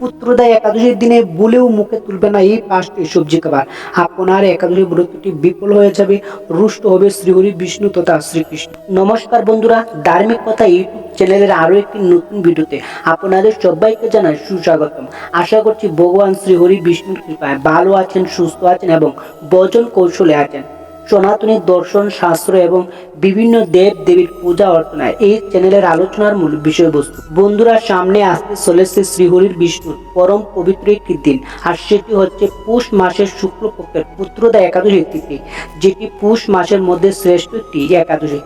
পুত্রদায় একাদশীর দিনে বলেও মুখে তুলবে না এই পাঁচটি সবজি খাবার। আপনার একাদশী ব্রতটি বিফল হয়ে যাবে, রুষ্ট হবে শ্রীহরি বিষ্ণু তথা শ্রীকৃষ্ণ। নমস্কার বন্ধুরা, ধার্মিক কথা ইউটিউব চ্যানেলের আরও একটি নতুন ভিডিওতে আপনাদের সবাইকে জানাই সুস্বাগতম। আশা করছি ভগবান শ্রীহরি বিষ্ণুর কৃপায় ভালো আছেন, সুস্থ আছেন এবং বজন কৌশলে আছেন। সনাতনী দর্শন, শাস্ত্র এবং বিভিন্ন দেব দেবীর পূজা অর্চনায় এই চ্যানেলের আলোচনার মূল বিষয়বস্তু। বন্ধুরা, সামনে আসতে চলেছে শ্রীহরির বিষ্ণুর পরম পবিত্র একটি দিন, আর সেটি হচ্ছে পুষ মাসের শুক্লপক্ষের পুত্রদা একাদশী তিথি, যেটি পুষ মাসের মধ্যে শ্রেষ্ঠ একটি একাদশী।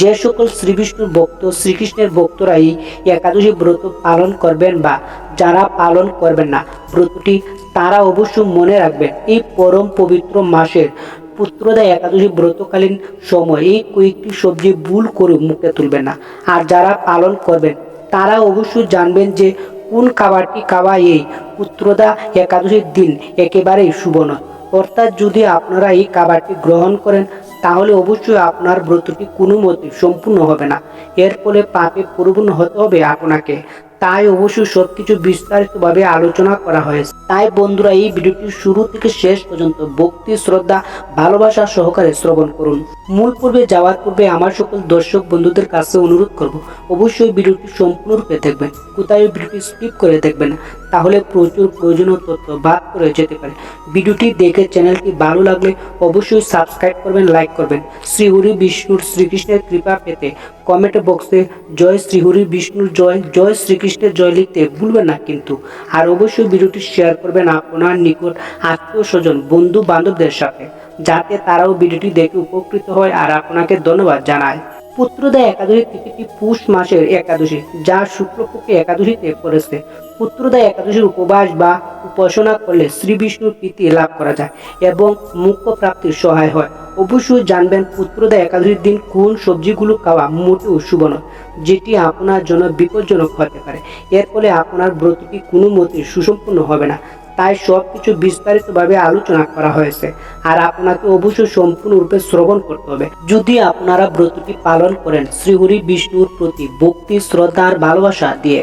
যে সকল শ্রী বিষ্ণুর ভক্ত, শ্রীকৃষ্ণের ভক্তরা এই একাদশী ব্রত পালন করবেন বা যারা পালন করবেন না, ব্রতটি তারা অবশ্যই মনে রাখবেন, এই পরম পবিত্র মাসের পুত্রদা একাদশী ব্রতকালীন সময় এই কয়েকটি সবজি ভুল করে মুখে তুলবেন না। আর যারা পালন করবেন, তারা অবশ্যই জানবেন যে কোন খাবারটি খাওয়া এই পুত্রদা একাদশীর দিন একেবারেই শুভ নয়। অর্থাৎ যদি আপনারা এই খাবারটি গ্রহণ করেন, তাহলে অবশ্যই আপনার ব্রতটি কোনো মতে সম্পূর্ণ হবে না। এর ফলে পাপে পরিপূর্ণ হতে হবে আপনাকে। তাই অবশ্যই সবকিছু বিস্তারিতভাবে আলোচনা করা হয়েছে। তাই বন্ধুরা, এই ভিডিওটি শুরু থেকে শেষ পর্যন্ত ভক্তি, শ্রদ্ধা, ভালোবাসা সহকারে শ্রবণ করুন। মূল পূর্বে যাওয়ার পূর্বে আমার সকল দর্শক বন্ধুদের কাছে অনুরোধ করব, অবশ্যই ভিডিওটি সম্পূর্ণরূপে দেখবেন। কোথায় ভিডিওটি স্কিপ করে দেখবেন তাহলে প্রচুর প্রয়োজনীয় তথ্য বাদ করে যেতে পারে। ভিডিওটি দেখে চ্যানেলটি ভালো লাগলে অবশ্যই সাবস্ক্রাইব করবেন, লাইক করবেন। শ্রীহরি বিষ্ণুর শ্রীকৃষ্ণের কৃপা পেতে কমেন্ট বক্সে জয় শ্রীহরি বিষ্ণুর জয় জয় শ্রীকৃষ্ণের জয় লিখতে ভুলবেন না কিন্তু। আর অবশ্যই ভিডিওটি শেয়ার করবেন আপনার নিকট আত্মীয় স্বজন বন্ধু বান্ধবদের সাথে, যাতে তারাও ভিডিওটি দেখে উপকৃত হয়। আর আপনাকে ধন্যবাদ জানায় পুত্রদা একাদশী তিথিটি পুষ মাসের একাদশী? যা শুক্লপক্ষে একাদশীতে পড়েছে। পুত্রদা একাদশীর উপবাস বা উপাসনা করলে শ্রী বিষ্ণুর প্রীতি লাভ করা যায় এবং মুখ্য প্রাপ্তির সহায় হয়। অবশ্যই জানবেন পুত্রদা একাদশীর দিন কোন সবজিগুলো খাওয়া মোটেও শুভ নয়, যেটি আপনার জন্য বিপজ্জনক হতে পারে। এর ফলে আপনার ব্রতটি কোনো মতে সুসম্পন্ন হবে না। তাই সব কিছু বিস্তারিতভাবে আলোচনা করা হয়েছে। আর আপনাকে অবশ্যই সম্পূর্ণরূপে শ্রবণ করতে হবে। যদি আপনারা ব্রতটি পালন করেন, শ্রীহরি বিষ্ণুর প্রতি ভক্তি, শ্রদ্ধা আর ভালোবাসা দিয়ে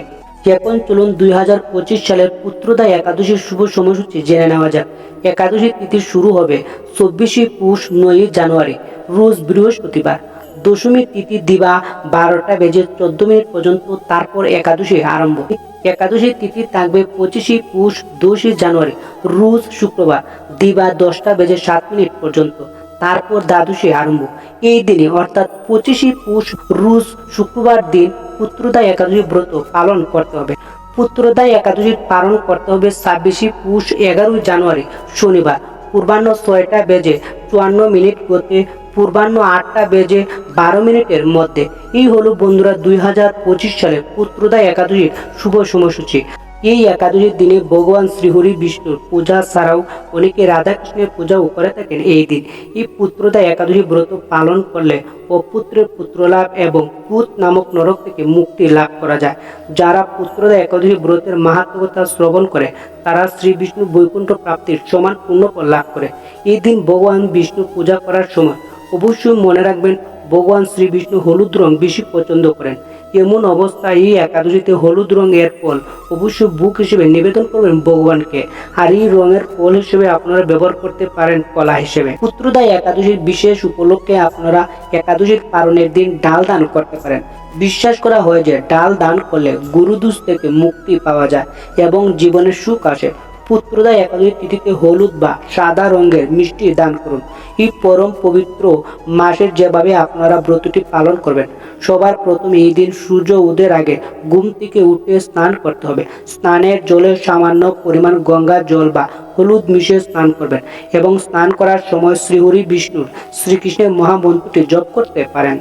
এখন চলুন দুই হাজার পঁচিশ সালের পুত্রদা একাদশীর শুভ সময়সূচি জেনে নেওয়া যাক। একাদশী তিথি শুরু হবে চব্বিশে পুষ নয় জানুয়ারি, রোজ বৃহস্পতিবার। দশমী তিথি দিবা বারোটা বেজে চোদ্দ মিনিট পর্যন্ত, তারপর একাদশী আরম্ভ। একাদশী তিথি থাকবে পঁচিশে পুষ দশই জানুয়ারি, রোজ শুক্রবার, দিবা দশটা বেজে সাত মিনিট পর্যন্ত, তারপর দ্বাদশী আরম্ভ। এই দিনে, অর্থাৎ পঁচিশে পুষ, রোজ শুক্রবার দিন পুত্রদা একাদশী ব্রত পালন করতে হবে। পুত্রদা একাদশী পালন করতে হবে ছাব্বিশে পুষ, এগারোই জানুয়ারি, শনিবার। পূর্বাহ্ন ছয়টা বেজে চুয়ান্ন মিনিট করতে পূর্বাহ্ন আটটা বেজে বারো মিনিটের মধ্যে। এই হলো বন্ধুরা দুই হাজার পঁচিশ সালে পুত্রদা একাদশীর শুভ সময়সূচি। এই একাদশীর দিনে ভগবান শ্রীহরি বিষ্ণুর পূজা ছাড়াও অনেকে রাধাকৃষ্ণের পূজাও করে থাকেন এই দিন। এই পুত্রদা একাদশী ব্রত পালন করলে অপুত্রের পুত্রলাভ এবং পুত নামক নরক থেকে মুক্তি লাভ করা যায়। যারা পুত্রদা একাদশী ব্রতের মাহাত্মকতা শ্রবণ করে, তারা শ্রী বিষ্ণু বৈকুণ্ঠ প্রাপ্তির সমান পুণ্যফল লাভ করে। এই দিন ভগবান বিষ্ণু পূজা করার সময় অবশ্যই মনে রাখবেন, ভগবান শ্রী বিষ্ণু হলুদ রং বেশি পছন্দ করেন। এমন অবস্থায় এই একাদশীতে হলুদ রঙের ফল? অবশ্যই বুক হিসেবে নিবেদন করবেন ভগবানকে। আর এই রঙের ফল হিসেবে আপনারা ব্যবহার করতে পারেন কলা হিসেবে। পুত্রদা একাদশীর বিশেষ উপলক্ষে আপনারা একাদশীর পালনের দিন ডাল দান করতে পারেন। বিশ্বাস করা হয় যে ডাল দান করলে গুরুদুষ থেকে মুক্তি পাওয়া যায় এবং জীবনে সুখ আসে। পুত্রদা একাদশী তিথিতে হলুদ বা সাদা রঙের মিষ্টি দান করুন। এই পরম পবিত্র মাসের যেভাবে আপনারা ব্রতটি পালন করবেন, সবার প্রথম এই দিন সূর্য উদয়ের আগে ঘুম থেকে উঠে স্নান করতে হবে। স্নানের জলে সামান্য পরিমাণ গঙ্গা জল বা হলুদ মিশিয়ে স্নান করবেন এবং স্নান করার সময় শ্রীহরি বিষ্ণুর শ্রীকৃষ্ণের মহামন্ত্রটি জপ করতে পারেন।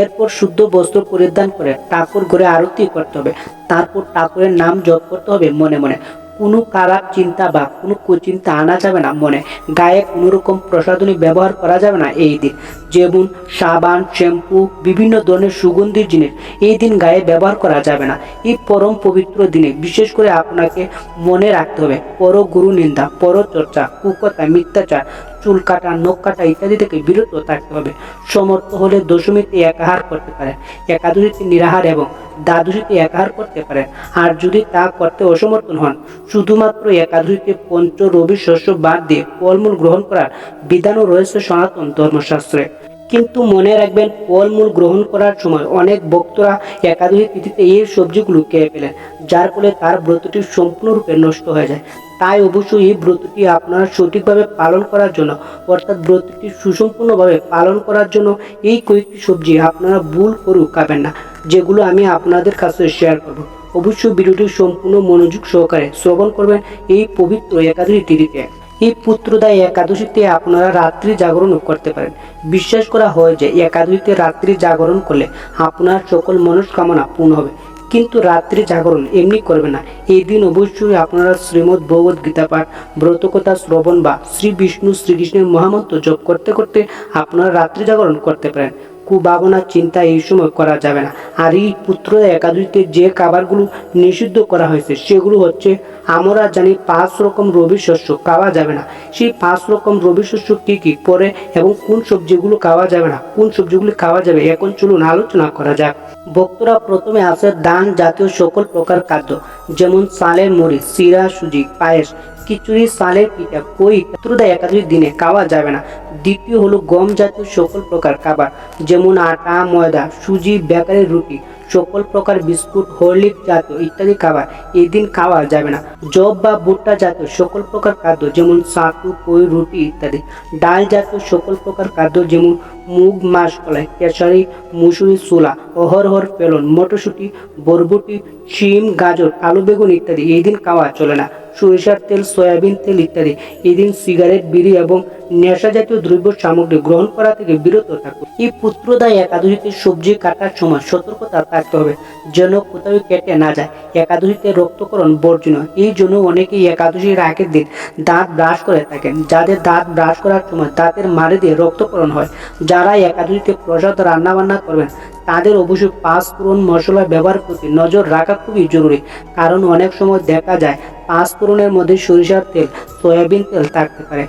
এরপর শুদ্ধ বস্ত্র পরিধান করে ঠাকুর ঘরে আরতি করতে হবে। তারপর ঠাকুরের নাম জপ করতে হবে মনে মনে। কোনো খারাপ চিন্তা বা কোনো কুচিন্তা আনা যাবে না মনে। গায়ে কোনো রকম প্রসাধনী ব্যবহার করা যাবে না এই দিন। যেমন সাবান, শ্যাম্পু, বিভিন্ন ধরনের সুগন্ধির জিনিস এই দিন গায়ে ব্যবহার করা যাবে না। এই পরম পবিত্র দিনে বিশেষ করে আপনাকে মনে রাখতে হবে। পর গুরু নিন্দা পর চর্চা কুকথা, মিথ্যাচার চুল কাটা, নখ কাটা ইত্যাদি থেকে বিরত থাকতে হবে। সমর্থ হলে দশমীতে একাহার করতে পারেন একাদশীতে নিরাহার এবং দ্বাদশীতে একাহার করতে পারেন আর যদি তা করতে অসমর্থন হন, শুধুমাত্র একাদশীতে পঞ্চ রবি শস্য বাদ দিয়ে ফলমূল গ্রহণ করার বিধানও রয়েছে সনাতন ধর্মশাস্ত্রে। কিন্তু মনে রাখবেন, ফলমূল গ্রহণ করার সময় অনেক ভক্তরা একাদশী তিথিতে এই সবজিগুলো খেয়ে ফেলেন যার ফলে তার ব্রতটি সম্পূর্ণরূপে নষ্ট হয়ে যায়। তাই অবশ্যই এই ব্রতটি আপনারা সঠিকভাবে পালন করার জন্য, অর্থাৎ ব্রতটি সুসম্পূর্ণভাবে পালন করার জন্য এই কয়েকটি সবজি আপনারা ভুল করু খাবেন না, যেগুলো আমি আপনাদের কাছে শেয়ার করব। অবশ্যই ভিডিওটি সম্পূর্ণ মনোযোগ সহকারে শ্রবণ করবেন এই পবিত্র একাদশী তিথিতে। এই পুত্রদায় একাদশীতে আপনারা রাত্রি জাগরণ করতে পারেন। বিশ্বাস করা হয় যে একাদশীতে রাত্রি জাগরণ করলে আপনার সকল মনস্কামনা পূর্ণ হবে। কিন্তু রাত্রি জাগরণ এমনি করবে না। এই দিন অবশ্যই আপনারা শ্রীমদ ভগবত গীতা পাঠ, ব্রতকথা শ্রবণ বা শ্রী বিষ্ণু শ্রীকৃষ্ণের মহামন্ত্র জপ করতে করতে আপনারা রাত্রি জাগরণ করতে পারেন। কুভাবনা, চিন্তা এই সময় করা যাবে না। আর এই পুত্র একাদশীতে যে খাবারগুলো নিষিদ্ধ করা হয়েছে, সেগুলো হচ্ছে আমরা জানি পাঁচ রকম রবি শস্য, খাওয়া যাবে না। সেই পাঁচ রকম রবি শস্য কী কী? পরে এবং কোন সবজিগুলো খাওয়া যাবে না? কোন সবজিগুলো খাওয়া যাবে? এখন চলুন আলোচনা করা যাক। ভক্তরা প্রথমে আসে দান জাতীয় সকল প্রকার খাদ্য, যেমন চালের মুড়ি চিরা সুজি, পায়েস, খিচুড়ি সালের পিঠা, কই পুত্রদা একাদশী দিনে খাওয়া যাবে না। দ্বিতীয় হলো গম জাতীয় সকল প্রকার খাবার, যেমন আটা, ময়দা, সুজি বেকারি রুটি সকল প্রকার বিস্কুট হরলিক জাতীয় ইত্যাদি খাবার এই দিন খাওয়া যাবে না। জব বা ভুট্টা জাতীয় সকল প্রকার খাদ্য যেমন সাঁতু, কই, রুটি ইত্যাদি। ডাল জাতীয় সকল প্রকার খাদ্য যেমন মুগ, মাসকলাই, কেশারি, মুসুরি, ছোলা, অহরহর পেলন, মটরশুঁটি, বরবটি, শিম, গাজর, আলু, বেগুন ইত্যাদি এই দিন খাওয়া চলে না। সরিষার তেল, সয়াবিন তেল ইত্যাদি। এদিন সিগারেট, বিড়ি এবং নেশা জাতীয় দ্রব্য সামগ্রী গ্রহণ করা থেকে বিরত থাকুন। এই পুত্রদায় একাদশীতে সবজি কাটার সময় সতর্কতা থাকতে হবে, যেন কোথাও কেটে না যায়। একাদশীতে রক্তকরণ বর্জনীয়। এই জন্য অনেকেই একাদশীর আগের দিন দাঁত ব্রাশ করে থাকেন। যাদের দাঁত ব্রাশ করার সময় দাঁতের মারে দিয়ে রক্তকরণ হয় যারা একাদশীতে প্রসাদ রান্না বান্না করবেন, তাদের অবশ্যই পাঁচ ফোড়ন মশলা ব্যবহার করতে নজর রাখা খুবই জরুরি। কারণ অনেক সময় দেখা যায় পাঁচ ফোড়নের মধ্যে সরিষার তেল, সয়াবিন তেল থাকতে পারে।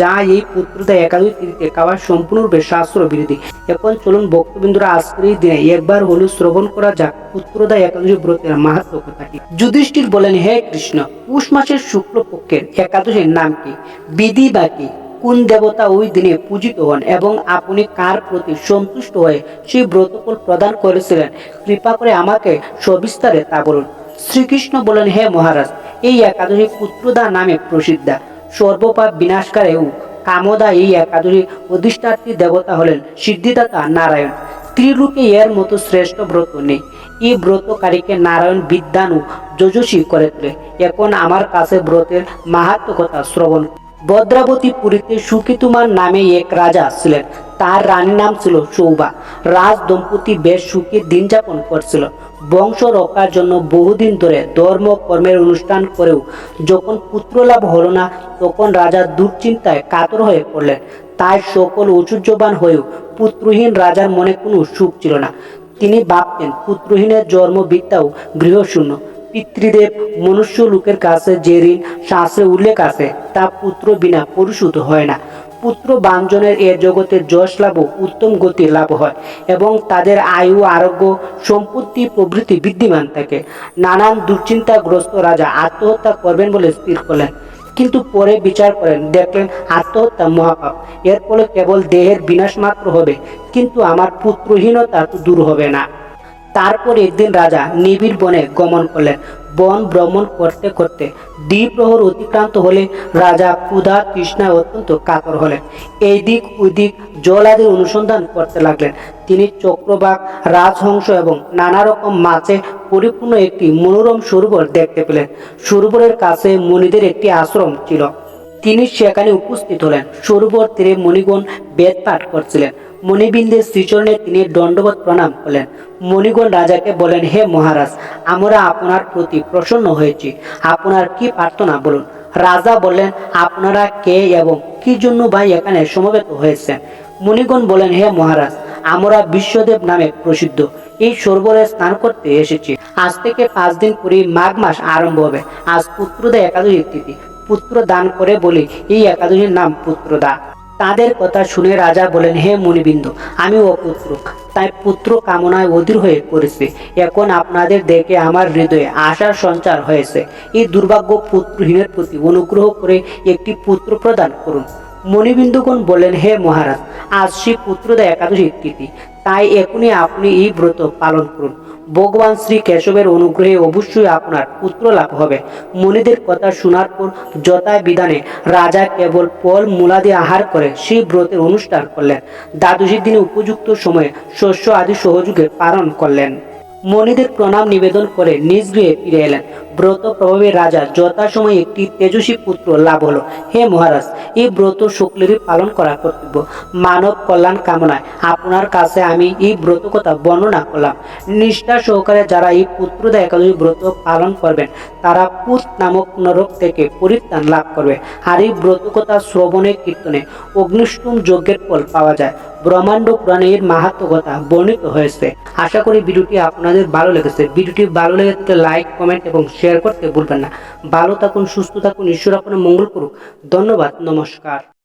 যা এই পুত্রতা একাদশী তিথিতে খাওয়া সম্পূর্ণরূপে শাস্ত্র বিরোধী। এখন চলুন ভক্তবিন্দুরা আজকের এই দিনে একবার হলেও শ্রবণ করা যাক পুত্রদা একাদশী ব্রতের মাহাত্ম কথা কি। যুধিষ্ঠির বলেন, হে কৃষ্ণ, পুষ মাসের শুক্লপক্ষের একাদশীর নাম কি? বিধি বা কি? কোন দেবতা ওই দিনে পূজিত হন এবং আপনি কার প্রতি সন্তুষ্ট হয়ে সেই ব্রতফল প্রদান করেছিলেন? কৃপা করে আমাকে সবিস্তারে তা বলুন। শ্রীকৃষ্ণ বলেন, হে মহারাজ, এই একাদশী পুত্রদা নামে প্রসিদ্ধা। সর্বপাপ বিনাশকারেও কামদা এই একাদশী অধিষ্ঠাত্রী দেবতা হলেন সিদ্ধিদাতা নারায়ণ। ত্রিলোকে এর মতো শ্রেষ্ঠ ব্রত নেই। এই ব্রতকারীকে নারায়ণ বিদ্যানু যজস্বী করে তোলে। এখন আমার কাছে ব্রতের মাহাত্ম কথা শ্রবণ ভদ্রাবতী পুরীতে সুকিতুমার নামে এক রাজা ছিলেন। তার রানীর নাম ছিল সৌবা রাজ দম্পতি বেশ সুখী দিন যাপন করছিল। বংশ রক্ষার জন্য বহুদিন ধরে ধর্ম, কর্মের অনুষ্ঠান করেও যখন পুত্রলাভ হলো না, তখন রাজা দুশ্চিন্তায় কাতর হয়ে পড়লেন। তাই সকল ঐশ্বর্যবান হয়েও পুত্রহীন রাজার মনে কোনো সুখ ছিল না। তিনি ভাবতেন, পুত্রহীনের জন্ম বিদ্যাও গৃহশূন্য। পিতৃদেব মনুষ্য লোকের কাছে যে ঋণ শাস্ত্রে উল্লেখ আছে, তা পুত্র বিনা পরিশোধ হয় না। পুত্র বাঞ্জনের এ জগতের যশ লাভ উত্তম গতি লাভ হয় এবং তাদের আয়ু, আরোগ্য, সম্পত্তি, প্রভৃতি বিদ্যমান থাকে। নানান দুশ্চিন্তাগ্রস্ত রাজা আত্মহত্যা করবেন বলে স্থির করলেন। কিন্তু পরে বিচার করেন, দেখলেন আত্মহত্যা মহাপাপ। এর ফলে কেবল দেহের বিনাশ মাত্র হবে, কিন্তু আমার পুত্রহীনতা দূর হবে না। তারপর একদিন রাজা নিবিড় বনে গমন করলেন। বন ভ্রমণ করতে করতে দ্বিপ্রহর অতিক্রান্ত হলে রাজা ক্ষুধা তৃষ্ণায় অত্যন্ত কাতর হলেন। এই দিক ওই দিক জল আদির অনুসন্ধান করতে লাগলেন। তিনি চক্রবাক রাজহংস এবং নানা রকম মাছে পরিপূর্ণ একটি মনোরম সরোবর দেখতে পেলেন। সরোবরের কাছে মণিদের একটি আশ্রম ছিল। তিনি সেখানে উপস্থিত হলেন। সরোবর তীরে মণিগণ বেদ পাঠ করছিলেন। মণিবিন্দের শ্রীচরণে তিনি দণ্ডবত প্রণাম করলেন। মণিগণ রাজাকে বলেন হে মহারাজ, আমরা আপনার প্রতি প্রসন্ন হয়েছি। আপনার কি প্রার্থনা বলুন? রাজা বললেন, আপনারা কে এবং কি জন্য ভাই এখানে সমবেত হয়েছেন? মণিগণ বলেন হে মহারাজ, আমরা বিশ্বদেব নামে প্রসিদ্ধ। এই সরোবরে স্নান করতে এসেছি। আজ থেকে পাঁচ দিন পরে মাঘ মাস আরম্ভ হবে। আজ পুত্রদা একাদশী তিথি। পুত্র দান করে বলি, এই একাদশীর নাম পুত্রদা। তাদের কথা শুনে রাজা বলেন, হে মুনিবিন্দু, আমি অপুত্র তাই পুত্র কামনায় অধীর হয়ে পড়েছে। এখন আপনাদের দেখে আমার হৃদয়ে আশার সঞ্চার হয়েছে। এই দুর্ভাগ্য পুত্রহীনের প্রতি অনুগ্রহ করে একটি পুত্র প্রদান করুন। মণিবিন্দুগণ বলেন, হে মহারাজ, আজ শ্রী পুত্রদা একাদশী তিথি। তাই এখনই আপনি এই ব্রত পালন করুন। ভগবান শ্রী কেশবের অনুগ্রহে অবশ্যই আপনার পুত্র লাভ হবে। মনিদের কথা শোনার পর যথায় বিধানে রাজা কেবল ফল মূলাদি আহার করে সেই ব্রতের অনুষ্ঠান করলেন। দ্বাদশীর দিনে উপযুক্ত সময়ে শস্য আদি সহযোগে পালন করলেন। মনিদের প্রণাম নিবেদন করে নিজ গৃহে ফিরে এলেন। ব্রত প্রভাবে রাজা যথাসময়ে একটি তেজস্বী পুত্র লাভ হলো। হে মহারাজ এই ব্রত শুক্লেরই পালন করা কর্তব্য। মানব কল্যাণ কামনায় আপনার কাছে আমি এই ব্রত কথা বর্ণনা করলাম। নিষ্ঠা সহকারে যারা এই পুত্রদা একাদশী ব্রত পালন করবেন, তারা পুত নামক নরক থেকে পরিত্রাণ লাভ করবে। আর এই ব্রত কথা শ্রবণে, কীর্তনে, অগ্নিষ্টম যজ্ঞের ফল পাওয়া যায়। ব্রহ্মাণ্ড পুরাণে এর মাহাত্ম কথা বর্ণিত হয়েছে। আশা করি ভিডিওটি আপনাদের ভালো লেগেছে। ভিডিওটি ভালো লেগে থাকলে লাইক কমেন্ট এবং শেয়ার করতে ভুলবেন না। ভালো থাকুন সুস্থ থাকুন ঈশ্বর আপনার মঙ্গল করুক। ধন্যবাদ নমস্কার।